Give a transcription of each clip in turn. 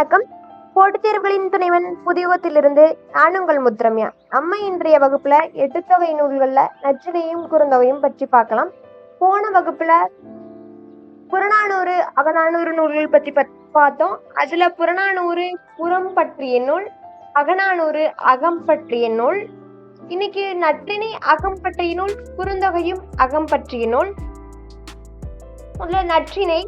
வணக்கம். போட்டித் தேர்வுகளின் துணைவன் புதியுகத்திலிருந்து நான் உங்கள் முத்திரம்யா. அம்மா இன்றைய வகுப்புல எட்டுத்தொகை நூல்களில் நூல்கள்ல நச்சினையும் குறுந்தொகையும் பற்றி பார்க்கலாம். போன வகுப்புல புறநானூறு அகநானூறு நூல்கள் பற்றி பார்த்தோம். அதுல புறநானூறு புறம் பற்றிய நூல் அகநானூறு அகம் பற்றிய நூல். இன்னைக்கு நற்றினை அகம் பற்றிய நூல் குறுந்தொகையும் அகம் பற்றிய நூல். உள்ள நற்றினை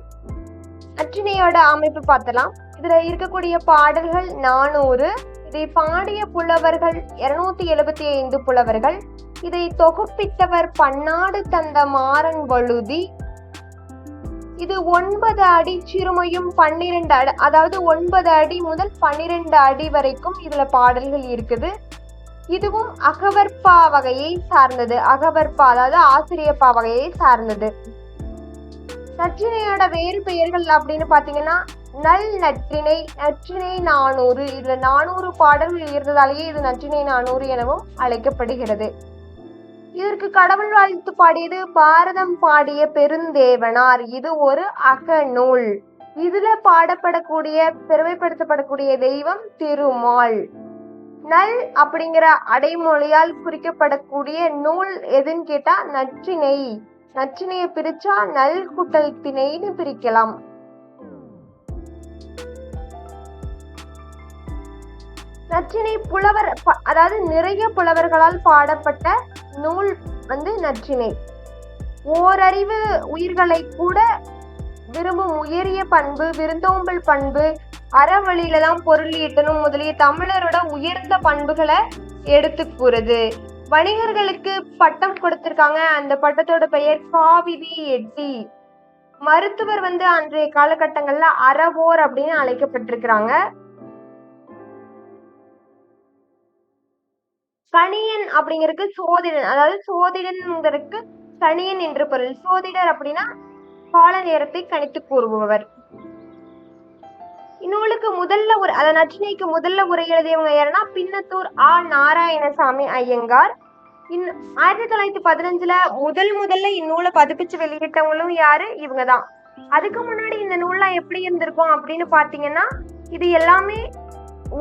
நற்றினையோட அமைப்பு பார்த்தலாம். இதுல இருக்கக்கூடிய பாடல்கள் நானூறு இதை பாடிய புலவர்கள் இருநூத்தி எழுபத்தி ஐந்து புலவர்கள் இதை தொகுப்பித்தவர் பன்னாடு தந்த மாறன் வழுதி. இது ஒன்பது அடி சிறுமையும் பன்னிரெண்டு அடி அதாவது ஒன்பது அடி முதல் பன்னிரெண்டு அடி வரைக்கும் இதுல பாடல்கள் இருக்குது. இதுவும் அகவற்பா வகையை சார்ந்தது அகவற்பா அதாவது ஆசிரியப்பா வகையை சார்ந்தது. நற்றினையோட வேறு பெயர்கள் அப்படின்னு பார்த்தீங்கன்னா நல் நற்றினை நற்றினை நானூறு. இதுல நானூறு பாடல்கள் இருந்ததாலேயே இது நற்றினை நானூறு எனவும் அழைக்கப்படுகிறது. இதற்கு கடவுள் வாழ்த்து பாடியது பாரதம் பாடிய பெருந்தேவனார். இது ஒரு அகநூல். இதுல பாடப்படக்கூடிய பெருமைப்படுத்தப்படக்கூடிய தெய்வம் திருமால். நல் அப்படிங்கிற அடைமொழியால் குறிக்கப்படக்கூடிய நூல் எதுன்னு கேட்டா நற்றினை. நச்சினையை பிரிச்சா நல் குட்டல் திணைன்னு பிரிக்கலாம். நச்சினை புலவர் ப- அதாவது நிறைய புலவர்களால் பாடப்பட்ட நூல் வந்து நச்சினை. ஓரறிவு உயிர்களை கூட விரும்பும் உயரிய பண்பு விருந்தோம்பல் பண்பு அறவழியிலலாம் பொருள் ஈட்டணும் முதலிய தமிழரோட உயர்ந்த பண்புகளை எடுத்து கூறுது. வணிகர்களுக்கு பட்டம் கொடுத்திருக்காங்க. அந்த பட்டத்தோட பெயர் காவிரி எட்டி. மருத்துவர் வந்து அன்றைய காலகட்டங்கள்ல அறவோர் அப்படின்னு அழைக்கப்பட்டிருக்கிறாங்க. கணியன் அப்படிங்கிறதுக்கு சோதிடன். அதாவது சோதிடன்ங்கிறதுக்கு கணியன் என்று பொருள். சோதிடர் அப்படின்னா கால நேரத்தை கணித்து கூறுபவர். இந்நூலுக்கு முதல்ல ஒரு அத நச்சினைக்கு முதல்ல உரை எழுதியவங்க யாருன்னா பின்னத்தூர் ஆ. நாராயணசாமி ஐயங்கார். இன் ஆயிரத்தி தொள்ளாயிரத்தி பதினஞ்சுல முதல் முதல்ல இந்நூலை பதிப்பிச்சு வெளியிட்டவங்களும் யாரு? இவங்க தான் அதுக்கு முன்னாடி இந்த நூல்லாம் எப்படி இருந்திருக்கும் அப்படின்னு பாத்தீங்கன்னா இது எல்லாமே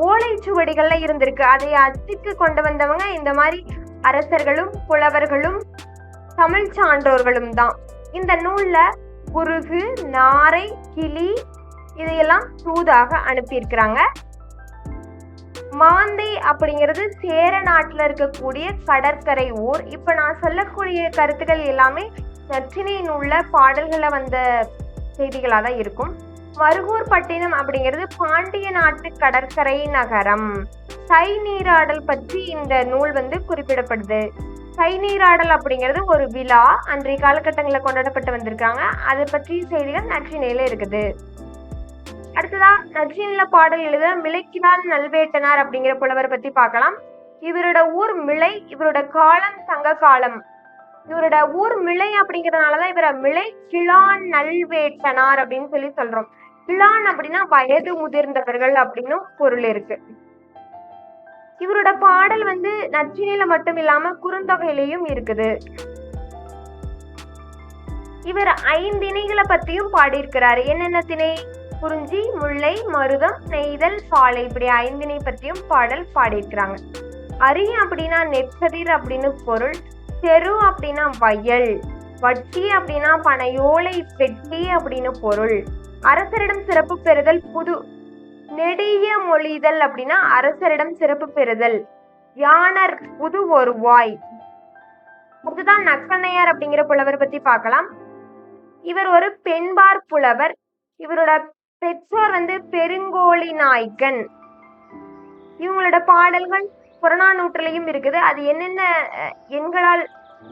ஓலைச்சுவடிகள்ல இருந்திருக்கு. அதை அச்சுக்கு கொண்டு வந்தவங்க இந்த மாதிரி அரசர்களும் புலவர்களும் தமிழ் சான்றோர்களும் தான். இந்த நூல்ல குருகு நாரை கிளி இதையெல்லாம் தூதாக அனுப்பியிருக்கிறாங்க. மாந்தை அப்படிங்கிறது சேர நாட்டில் இருக்கக்கூடிய கடற்கரை ஊர். இப்போ நான் சொல்லக்கூடிய கருத்துக்கள் எல்லாமே நற்றினை உள்ள பாடல்களை வந்த செய்திகளாக தான் இருக்கும். வருகூர் பட்டினம் அப்படிங்கிறது பாண்டிய நாட்டு கடற்கரை நகரம். சை நீராடல் பற்றி இந்த நூல் வந்து குறிப்பிடப்படுது. சை நீராடல் அப்படிங்கிறது ஒரு விழா அன்றைய காலகட்டங்களில் கொண்டாடப்பட்டு வந்திருக்காங்க. அதை பற்றி செய்திகள் நற்றினையில இருக்குது. அடுத்ததா நற்றினில பாடல் எழுத மிளைக்கினால் நல்வேட்டனார் அப்படிங்கிற புலவரை பத்தி பார்க்கலாம். இவரோட ஊர் மிளை இவரோட காலம் சங்க காலம். இவரோட ஊர் மிளை அப்படிங்கறதுனாலதான் இவரை மிளை கிழான் நல்வேட்டனார் அப்படின்னு சொல்லி சொல்றோம். கிழான் அப்படின்னா வயது முதிர்ந்தவர்கள் அப்படின்னு பொருள் இருக்கு. இவரோட பாடல் வந்து நற்றினில மட்டும் இல்லாம குறுந்தொகையிலையும் இருக்குது. இவர் ஐந்திணைகளை பத்தியும் பாடியிருக்கிறாரு. என்னென்ன திணை? குறிஞ்சி முல்லை மருதம் நெய்தல் பாலை இப்படி ஐந்தினை பற்றியும் பாடல் பாடியிருக்கிறாங்க. அரி அப்படின்னா நெற்கதிர் அப்படின்னு பொருள் தெரு அப்படின்னா வயல் வட்டி அப்படின்னா பனையோலை பெட்டி அப்படின்னு பொருள். அரசரிடம் சிறப்பு பெறுதல் புது நெடிய மொழிதல் அப்படின்னா அரசரிடம் சிறப்பு பெறுதல். யானர் புது ஒரு வாய். அதுதான் நக்கண்ணையார் அப்படிங்கிற புலவர் பத்தி பார்க்கலாம். இவர் ஒரு பெண்பார் புலவர். இவரோட பெற்றோர் வந்து பெருங்கோழி நாய்க்கன் இவங்களோட பாடல்கள் புறநானூற்றுலையும் இருக்குது. அது என்னென்ன எண்களால்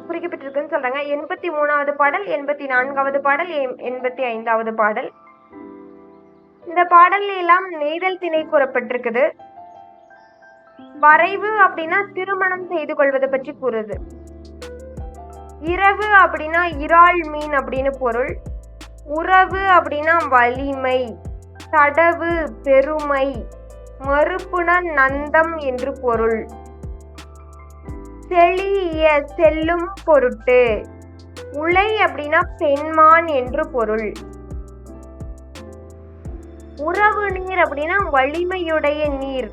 குறிக்கப்பட்டிருக்குன்னு சொல்றாங்க. எண்பத்தி மூணாவது பாடல் எண்பத்தி நான்காவது பாடல் எண்பத்தி ஐந்தாவது பாடல். இந்த பாடல்ல எல்லாம் நெய்தல் திணை கூறப்பட்டிருக்குது. வரைவு அப்படின்னா திருமணம் செய்து கொள்வதை பற்றி கூறுது. இரவு அப்படின்னா இறால் மீன் அப்படின்னு பொருள். உறவு அப்படின்னா வலிமை தடவு பெருமை மறுப்புன நந்தம் என்று பொருள். செழிய செல்லும் பொருட்டு. உலை அப்படின்னா பெண்மான் என்று பொருள். உறவு நீர் அப்படின்னா வலிமையுடைய நீர்.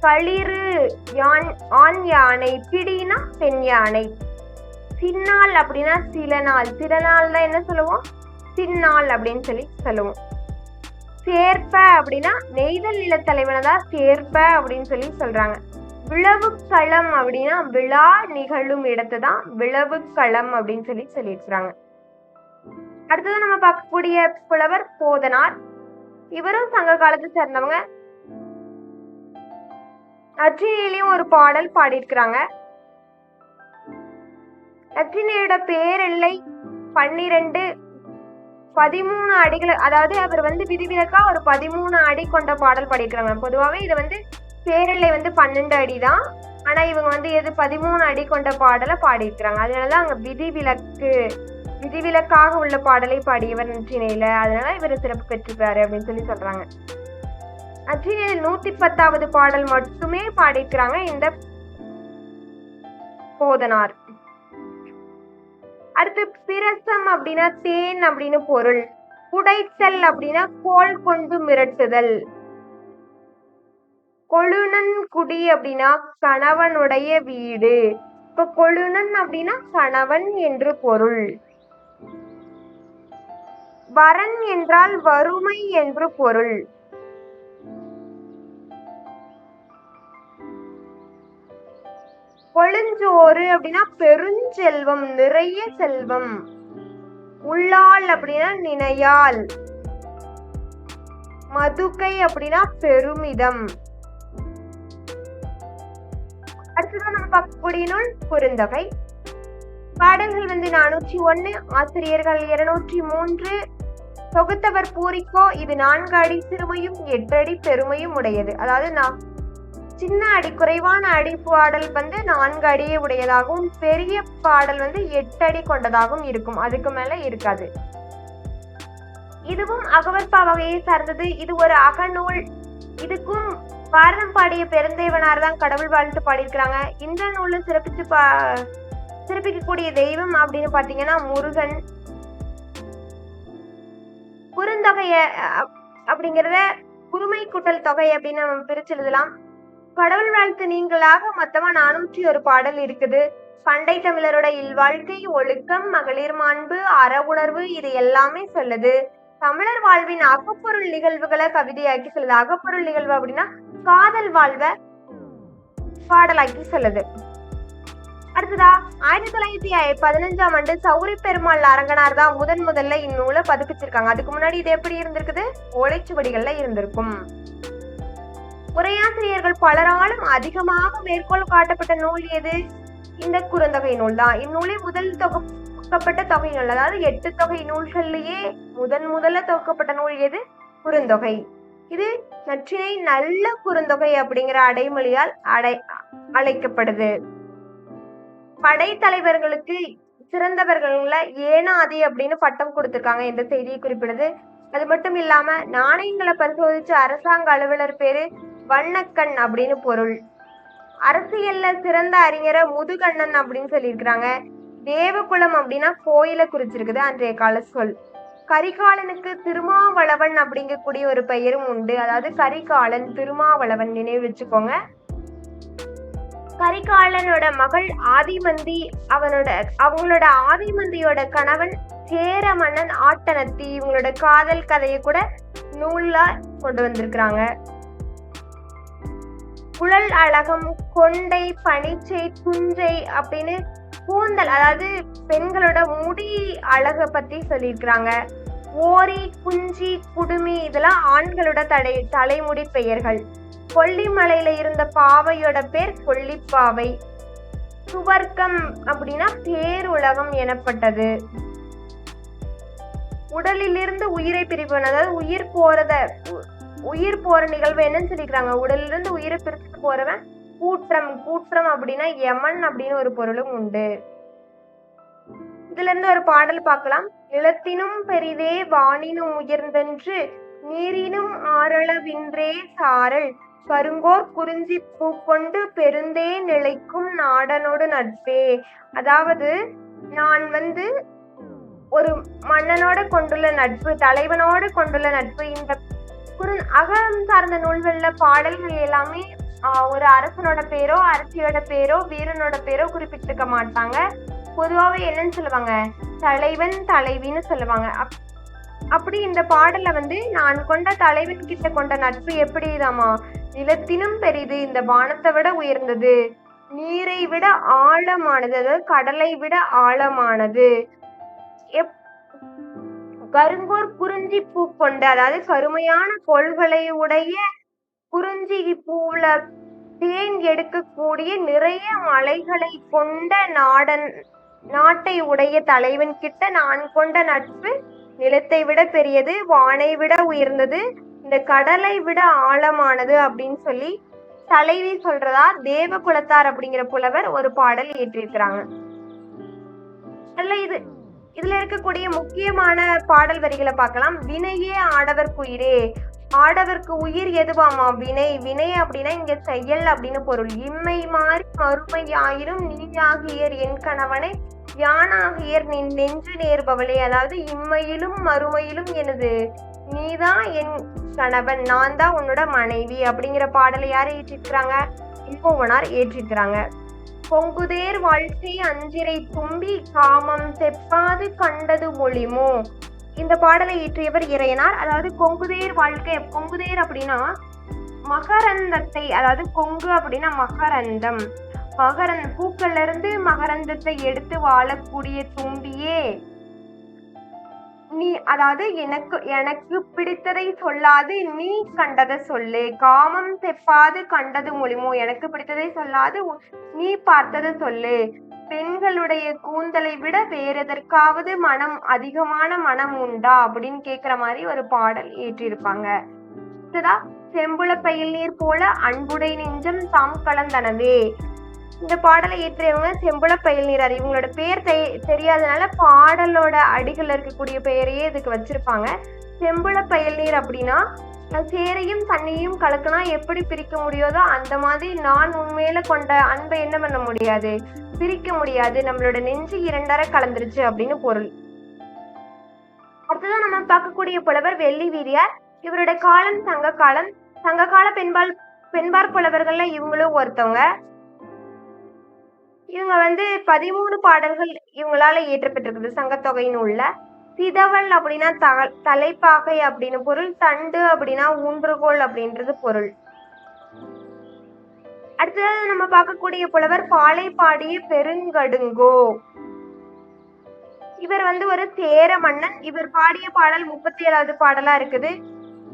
களிறு யான் ஆண் யானை பிடினா பெண் யானை. சின்னாள் அப்படின்னா சில நாள் சில நாள்ல என்ன சொல்லுவோம்? சின்னாள் அப்படின்னு சொல்லி சொல்லுவோம். சேர்ப்ப அப்படின்னா நெய்தல் நிலத்தலைவனை தான் சேர்ப்ப அப்படின்னு சொல்லி சொல்றாங்க. விளவு களம் அப்படின்னா விழா நிகழும் இடத்தை தான் விளவு களம் அப்படின்னு சொல்லி சொல்லியிருக்கிறாங்க. அடுத்தது நம்ம பார்க்கக்கூடிய புலவர் போதனார். இவரும் சங்க காலத்தை சேர்ந்தவங்க. அச்சியிலையும் ஒரு பாடல் பாடியிருக்கிறாங்க. நற்றினையோட பேரெல்லை. பன்னிரண்டு பதிமூணு அடிகள் அதாவது அவர் வந்து விதிவிலக்கா ஒரு பதிமூணு அடி கொண்ட பாடல் பாடியிருக்கிறாங்க பொதுவாகவே இது வந்து பேரெல்லை வந்து பன்னெண்டு அடி தான் ஆனா இவங்க வந்து எது பதிமூணு அடி கொண்ட பாடலை பாடியிருக்கிறாங்க. அதனாலதான் அங்க விதிவிலக்கு விதிவிலக்காக உள்ள பாடலை பாடியவர் நற்றினையில அதனால இவர் சிறப்பு பெற்றிருக்காரு அப்படின்னு சொல்லி சொல்றாங்க. நற்றினையில் நூத்தி பத்தாவது பாடல் மட்டுமே பாடியிருக்கிறாங்க. இந்த போதனார். அடுத்து பிரசம் அப்படின்னா தேன் அப்படின்னு பொருள். குடைச்சல் அப்படின்னா கோல் கொண்டு மிரட்டுதல். கொழுனன் குடி அப்படின்னா கணவனுடைய வீடு. இப்ப கொழுனன் அப்படின்னா கணவன் என்று பொருள். வரன் என்றால் வறுமை என்று பொருள். கொழுஞ்சோறு அப்படின்னா பெருஞ்செல்வம் நிறைய செல்வம். உள்ளாள் அப்படின்னா நினையால். மதுக்கை அப்படின்னா பெருமிதம். அடுத்ததான் நம்ம பார்க்கக்கூடிய நூல் குறுந்தொகை. பாடல்கள் வந்து நானூற்றி ஒன்று ஆசிரியர்கள் இருநூற்றி மூன்று. தொகுத்தவர் பூரிக்கோ இது நான்கு அடி சிறுமையும் எட்டு அடி பெருமையும் உடையது. அதாவது நான் சின்ன அடி குறைவான அடி பாடல் வந்து நான்கு அடியே உடையதாகவும் பெரிய பாடல் வந்து எட்டு அடி கொண்டதாகவும் இருக்கும். அதுக்கு மேல இருக்காது. இதுவும் அகவற்பா வகையை சார்ந்தது. இது ஒரு அகநூல். இதுக்கும் பாரதம் பாடிய பெருந்தேவனார் தான் கடவுள் வாழ்த்து பாடியிருக்கிறாங்க. இந்த நூல்ல சிறப்பிச்சு பா சிறப்பிக்கக்கூடிய தெய்வம் அப்படின்னு பாத்தீங்கன்னா முருகன். குறுந்தொகைய அப்படிங்கிறத குறுமை கூட்டல் தொகை அப்படின்னு நம்ம பிரிச்சு எழுதலாம். கடவுள் வாழ்த்து நீங்களாக மொத்தமா நானூற்றி ஒரு பாடல் இருக்குது. பண்டை தமிழரோட இல்வாழ்க்கை ஒழுக்கம் மகளிர் மாண்பு அற உணர்வு இது எல்லாமே சொல்லுது. தமிழர் வாழ்வின் அகப்பொருள் நிகழ்வுகளை கவிதையாக்கி சொல்லுது. அகப்பொருள் நிகழ்வு அப்படின்னா காதல் வாழ்வை பாடலாக்கி சொல்லுது. அடுத்ததா ஆயிரத்தி தொள்ளாயிரத்தி பதினஞ்சாம் ஆண்டு சௌரி பெருமாள் அரங்கனார் தான் முதன் முதல்ல இந்நூலை பதிப்பிச்சிருக்காங்க. அதுக்கு முன்னாடி இது எப்படி இருந்திருக்குது? ஓலைச்சுவடிகள்ல இருந்திருக்கும். உரையாசிரியர்கள் பலராலும் அதிகமாக மேற்கோள் காட்டப்பட்ட நூல் எது? இந்த குறுந்தொகை நூல் தான். இந்நூலை முதல் தொகுக்கப்பட்ட தொகை நூல் அதாவது எட்டு தொகை நூல்கள்லயே முதன் முதல்ல தொகுக்கப்பட்ட நூல் எது? குறுந்தொகை. இது நற்றினை நல்ல குறுந்தொகை அப்படிங்கிற அடைமொழியால் அடை அழைக்கப்படுது. படைத்தலைவர்களுக்கு சிறந்தவர்கள்ல ஏனாதி அப்படின்னு பட்டம் கொடுத்திருக்காங்க இந்த செய்தியை குறிப்பிடுது. அது மட்டும் இல்லாம நாணயங்களை பரிசோதிச்ச அரசாங்க அலுவலர் பேரு வண்ணக்கண் அப்படின்னு பொருள். அரசியல்ல சிறந்த அறிஞரை முதுகண்ணன் அப்படின்னு சொல்லியிருக்கிறாங்க. தேவகுலம் அப்படின்னா கோயிலை குறிச்சிருக்குது அன்றைய கால சொல். கரிகாலனுக்கு திருமாவளவன் அப்படிங்கக்கூடிய ஒரு பெயரும் உண்டு. அதாவது கரிகாலன் திருமாவளவன் நினைவு வச்சுக்கோங்க. கரிகாலனோட மகள் ஆதிமந்தி அவனோட அவங்களோட ஆதிமந்தியோட கணவன் சேர மன்னன் ஆட்டனத்தி இவங்களோட காதல் கதையை கூட நூல்ல கொண்டு வந்திருக்கிறாங்க. குழல் அழகம் கொண்டை பனிச்சை துஞ்சை அப்படின்னு கூந்தல் அதாவது பெண்களோட முடி அழகை பத்தி சொல்லியிருக்கிறாங்க. ஓரி குஞ்சி குடுமி இதெல்லாம் ஆண்களோட தடை தலைமுடி பெயர்கள். கொல்லிமலையில இருந்த பாவையோட பேர் கொல்லிப்பாவை. சுவர்க்கம் அப்படின்னா பேருலகம் எனப்பட்டது. உடலிலிருந்து உயிரை பிரிப்பவன் அதாவது உயிர் போறத உ- உயிர் போற நிகழ்வு என்னன்னு சொல்லிக்கிறாங்க. உடலிலிருந்து உயிரை பிரிச்சுட்டு போறவன் கூற்றம் கூற்றம் அப்படின்னா யமன் அப்படின்னு ஒரு பொருளும் உண்டு. இதுல இருந்து ஒரு பாடல் பார்க்கலாம். நிலத்தினும் பெரிதே வானினும் உயர்ந்தென்று நீரினும் ஆரளவின்றே சாரல். கருங்கோர் குறிஞ்சி பூ கொண்டு பெருந்தே நிலைக்கும் நாடனோடு நட்பே. அதாவது நான் வந்து ஒரு மன்னனோட கொண்டுள்ள நட்பு தலைவனோடு கொண்டுள்ள நட்பு இந்த குறு அகம் சார்ந்த நூல்கள்ல பாடல்கள் எல்லாமே ஒரு அரசனோட பேரோ அரசியோட பேரோ வீரனோட பேரோ குறிப்பிட்டிருக்க மாட்டாங்க. பொதுவாகவே என்னன்னு சொல்லுவாங்க? தலைவன் தலைவின்னு சொல்லுவாங்க. அப்- அப்படி இந்த பாடல்ல வந்து நான் கொண்ட தலைவன் கிட்ட கொண்ட நட்பு எப்படிதாமா நிலத்தினும் பெரிது இந்த வானத்தை விட உயர்ந்தது. நீரை விட ஆழமானது அதாவது கடலை விட ஆழமானது. கருங்கோர் குறிஞ்சி பூ கொண்ட அதாவது கருமையான கொள்களை உடைய குறிஞ்சி பூவுல தேன் எடுக்கக்கூடிய நிறைய மலைகளை கொண்ட நாடன் நாட்டை உடைய தலைவன் கிட்ட நான் கொண்ட நட்பு நிலத்தை விட பெரியது வானை விட உயர்ந்தது இந்த கடலை விட ஆழமானது அப்படின்னு சொல்லி தலைவி சொல்றதா தேவ குலத்தார் அப்படிங்கிற புலவர் ஒரு பாடல் இயற்றியிருக்கிறாங்க அதுல இது இதுல இருக்கக்கூடிய முக்கியமான பாடல் வரிகளை பார்க்கலாம். வினையே ஆடவர்க்கு உயிரே ஆடவர்க்கு உயிர் எதுவாமா? வினை வினை அப்படின்னா இங்க செயல் அப்படின்னு பொருள். இம்மை மாறி மறுமை ஆயிரும் நீயாகியர் என் கணவனை யானாகியர் நின் நெஞ்சு நேர்பவளே. அதாவது இம்மையிலும் மறுமையிலும் எனது நீதான் என் கணவன் நான் தான் உன்னோட மனைவி அப்படிங்கிற பாடலை யார் ஏற்றிருக்கிறாங்க? இன்போவனார் ஏற்றிருக்கிறாங்க. பொங்குதேர் வாழ்க்கை அஞ்சிரை தும்பி காமம் செப்பாது கண்டது மொழிமோ இந்த பாடலை இயற்றியவர் இறையனார். அதாவது கொங்குதேர் வாழ்க்கை கொங்குதேர் அப்படின்னா மகரந்தத்தை அதாவது கொங்கு அப்படின்னா மகரந்தம். மகரந்த் பூக்கள்ல இருந்து மகரந்தத்தை எடுத்து வாழக்கூடிய தும்பியே. நீ அதாவது எனக்கு எனக்கு பிடித்ததை சொல்லாது நீ கண்டதை சொல்லு. காமம் தெப்பாது கண்டது மொழிமோ எனக்கு பிடித்ததை சொல்லாது நீ பார்த்ததை சொல்லு. பெண்களுடைய கூந்தலை விட வேற எதற்காவது மனம் அதிகமான மனம் உண்டா? அப்படின்னு கேக்குற மாதிரி ஒரு பாடல் ஏற்றிருப்பாங்க. செம்புல பயில் நீர் போல அன்புடை நெஞ்சம் தாம் கலந்தனவே. இந்த பாடலை இயற்றியவங்க செம்புல பயில் இவங்களோட பேர் தெ- தெரியாதனால பாடலோட அடிகள் இருக்கக்கூடிய பெயரையே இதுக்கு வச்சிருப்பாங்க. செம்புல பயில் நீர் அப்படின்னா சேரையும் தண்ணியும் கலக்குனா எப்படி பிரிக்க முடியாதோ அந்த மாதிரி நான் உண்மையில கொண்ட அன்பை என்ன பண்ண முடியாது? பிரிக்க முடியாது. நம்மளோட நெஞ்சு இரண்டர கலந்துருச்சு அப்படின்னு பொருள். அடுத்ததான் நம்ம பார்க்கக்கூடிய புலவர் வெள்ளி வீரியார். இவரோட காலம் சங்க காலம். சங்க கால பெண்பால் பெண்பார் புலவர்கள்ல இவங்களும் ஒருத்தவங்க. இவங்க வந்து பதிமூணு பாடல்கள் இவங்களால இயற்றப்பட்டிருக்குது. சங்கத்தொகை நூல்ல சிதவல் அப்படின்னா த தலைப்பாகை அப்படின்னு பொருள் தண்டு அப்படின்னா ஊன்றுகோல் அப்படின்றது பொருள். அடுத்தது நம்ம பார்க்கக்கூடிய புலவர் பாலை பாடிய பெருங்கடுங்கோ. இவர் வந்து ஒரு சேர மன்னன். இவர் பாடிய பாடல் முப்பத்தி ஏழாவது பாடலா இருக்குது.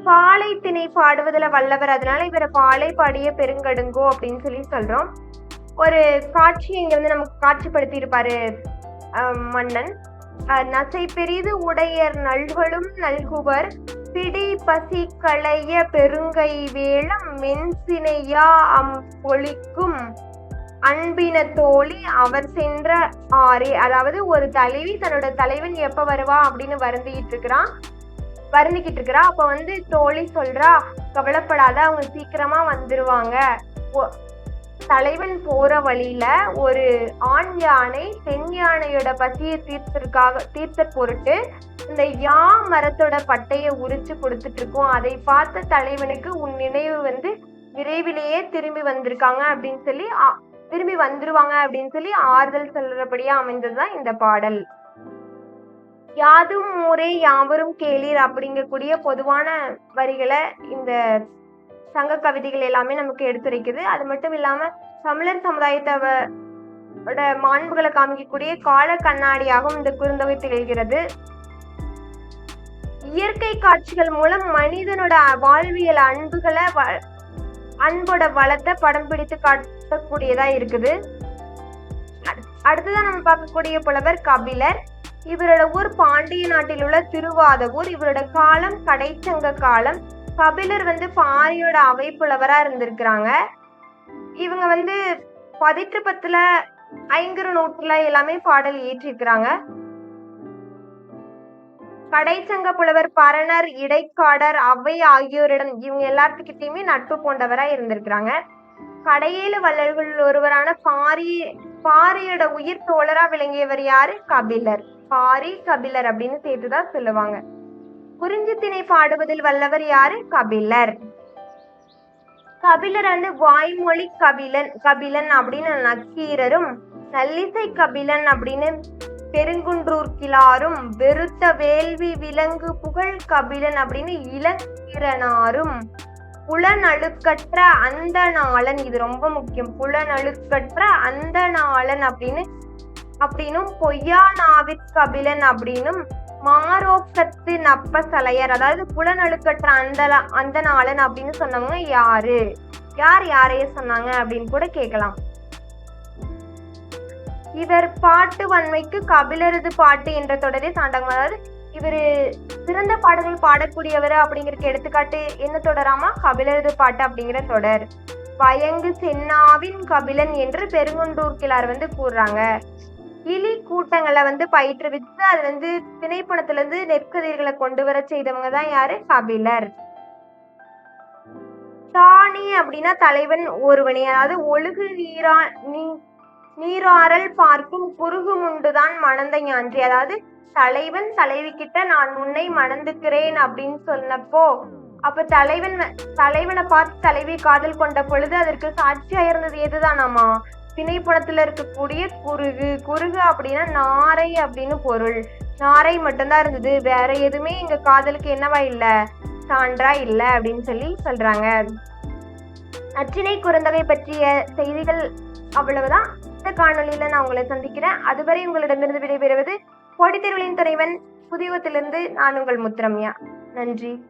பாலை திணை பாடுவதில் வல்லவர். அதனால இவரை பாலை பாடிய பெருங்கடுங்கோ அப்படின்னு சொல்லி சொல்றோம். ஒரு காட்சி இங்க வந்து நமக்கு காட்சிப்படுத்தி இருப்பாரு மன்னன். நசை பெரிது உடையர் நல்களும் நல்குவர் பிடி பசி களைய பெருங்கை வேளம் மென்சினையா அம் பொழிக்கும். அன்பின தோழி அவர் சென்ற ஆரே அதாவது ஒரு தலைவி தன்னோட தலைவன் எப்ப வருவா அப்படின்னு வருந்திக்கிட்டு இருக்கிறான் வருந்திக்கிட்டு இருக்கிறா அப்ப வந்து தோழி சொல்றா கவலைப்படாத அவங்க சீக்கிரமா வந்துருவாங்க. ஒ- தலைவன் போற வழியில ஒரு ஆண் யானை பெண் யானையோட பசியை தீர்த்திற்காக தீர்த்த பொருட்டு இந்த யா மரத்தோட பட்டையை உரிச்சு கொடுத்துட்டு இருக்கோம். அதை பார்த்த தலைவனுக்கு உன் நினைவு வந்து விரைவிலேயே திரும்பி வந்திருக்காங்க அப்படின்னு சொல்லி திரும்பி வந்துருவாங்க அப்படின்னு சொல்லி ஆறுதல் சொல்றபடியா அமைந்ததுதான் இந்த பாடல். யாதும் ஊரே யாவரும் கேளீர் அப்படிங்கக்கூடிய பொதுவான வரிகளை இந்த சங்க கவிதைகள் எல்லாமே நமக்கு எடுத்துரைக்குது. அது மட்டும் இல்லாம தமிழர் சமுதாயத்தோட மாண்புகளை காமிக்கக்கூடிய கால கண்ணாடியாகவும் இந்த குறுந்தொகை திகழ்கிறது இயற்கை காட்சிகள் மூலம் மனிதனோட வாழ்வியல் அன்புகளை வ- அன்போட வளத்தை படம் பிடித்து காட்டக்கூடியதா இருக்குது. அடுத்ததான் நம்ம பார்க்கக்கூடிய புலவர் கபிலர். இவரோட ஊர் பாண்டிய நாட்டில் உள்ள திருவாதவூர். இவரோட காலம் கடைச்சங்க காலம் கபிலர் வந்து பாரியோட அவை புலவரா இருந்திருக்கிறாங்க. இவங்க வந்து பதிற்று பத்துல ஐங்குறு நூற்றுல எல்லாமே பாடல் இயற்றிருக்கிறாங்க. கடைச்சங்க புலவர் பரணர் இடைக்காடர் அவை ஆகியோரிடம் இவங்க எல்லாத்துக்கிட்டையுமே நட்பு போன்றவரா இருந்திருக்கிறாங்க. கடையேழு வள்ளல்கள் ஒருவரான பாரி பாரியோட உயிர் தோழரா விளங்கியவர் யாரு? கபிலர். பாரி கபிலர் அப்படின்னு சேர்த்துதான் சொல்லுவாங்க. குறிஞ்சித்தினை பாடுவதில் வல்லவர் யாரு? கபிலர். கபிலர் வந்து வாய்மொழி கபிலன் கபிலன் அப்படின்னு நக்கீரரும் நல்லிசை கபிலன் அப்படின்னு பெருங்குன்றூர் கிளாரும் வெறுத்த வேள்வி விலங்கு புகழ் கபிலன் அப்படின்னு இளங்கிரனாரும். புலனழுக்கற்ற அந்த நாளன் இது ரொம்ப முக்கியம். புலனழுக்கற்ற அந்த நாளன் அப்படின்னு அப்படின்னும் பொய்யா நாவிற் கபிலன் அப்படின்னும் மாரோக்கத்து நப்ப சலையர் அதாவது புலனழுக்கற்ற அந்த அந்த நாளன் அப்படின்னு சொன்னவங்க யாரு? யார் யாரைய சொன்னாங்க அப்படின்னு கூட கேட்கலாம். இவர் பாட்டு வன்மைக்கு கபிலரது பாட்டு என்ற தொடரே சாண்டாங்க அதாவது இவரு சிறந்த பாடல்கள் பாடக்கூடியவர் அப்படிங்கிறதுக்கு எடுத்துக்காட்டு என்ன தொடராமா? கபிலரது பாட்டு அப்படிங்கிற தொடர். பயங்கு சென்னாவின் கபிலன் என்று பெருங்குண்டூர் கிளார் வந்து கூறுறாங்க. கிளி கூட்டங்களை வந்து பயிற்றுவித்து அது வந்து திணைப்பணத்துல இருந்து நெற்கதிர்களை கொண்டு வர செய்தவங்க தான் யாரு? கபிலர் தானி அப்படின்னா தலைவன் ஒருவனே. அதாவது ஒழுகு நீரா நீ நீராறல் பார்க்கும் குறுகுமுண்டுதான் மணந்த ஞான்றி. அதாவது தலைவன் தலைவி கிட்ட நான் உன்னை மணந்துக்கிறேன் அப்படின்னு சொன்னப்போ அப்ப தலைவன் தலைவனை பார்த்து தலைவி காதல் கொண்ட பொழுது அதற்கு சாட்சியா இருந்தது எதுதானாமா? திணைப்படத்துல இருக்கக்கூடிய குருகு குருகு அப்படின்னா நாரை அப்படின்னு பொருள். நாரை மட்டும்தான் இருந்தது. வேற எதுவுமே எங்க காதலுக்கு என்னவா இல்ல? சான்றா இல்ல அப்படின்னு சொல்லி சொல்றாங்க. நற்றினை குறுந்தகை பற்றிய செய்திகள் அவ்வளவுதான். இந்த காணொலியில நான் உங்களை சந்திக்கிறேன். அதுவரை உங்களிடமிருந்து விடைபெறுவது கோடித்தெருவிலின் துணைவன் புதியத்திலிருந்து நான் உங்கள் முத்திரம்யா. நன்றி.